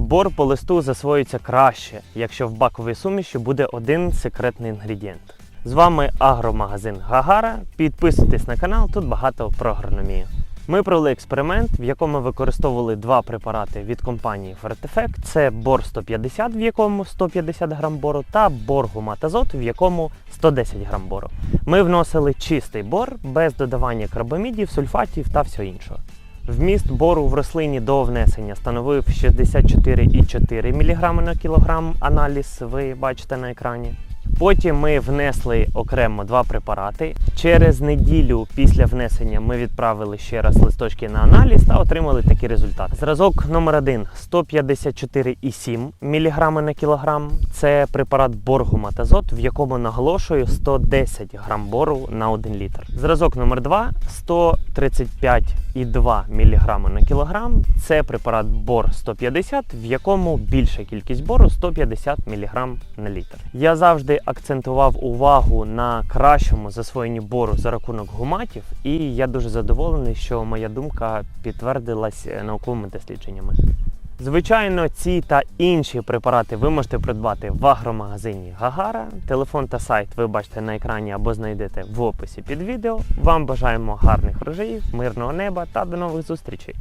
Бор по листу засвоюється краще, якщо в баковій суміші буде один секретний інгредієнт. З вами агромагазин Гагара. Підписуйтесь на канал, тут багато про агрономію. Ми провели експеримент, в якому використовували два препарати від компанії Фертефект. Це бор 150, в якому 150 грам бору, та бор гуматазот, в якому 110 грам бору. Ми вносили чистий бор без додавання карбамідів, сульфатів та всього іншого. Вміст бору в рослині до внесення становив 64,4 мг на кілограм. Аналіз ви бачите на екрані. Потім ми внесли окремо два препарати. Через неділю після внесення ми відправили ще раз листочки на аналіз та отримали такий результат. Зразок номер 1 154,7 мг на кілограм. Це препарат боргуматазот, в якому наголошую 110 грам бору на 1 літр. Зразок номер 2 135,2 мг на кілограм. Це препарат бор 150, в якому більша кількість бору 150 мг на літр. Я завжди акцентував увагу на кращому засвоєнні бору за рахунок гуматів, і я дуже задоволений, що моя думка підтвердилась е, науковими дослідженнями. Звичайно, ці та інші препарати ви можете придбати в агромагазині Гагара. Телефон та сайт ви бачите на екрані або знайдете в описі під відео. Вам бажаємо гарних врожаїв, мирного неба та до нових зустрічей!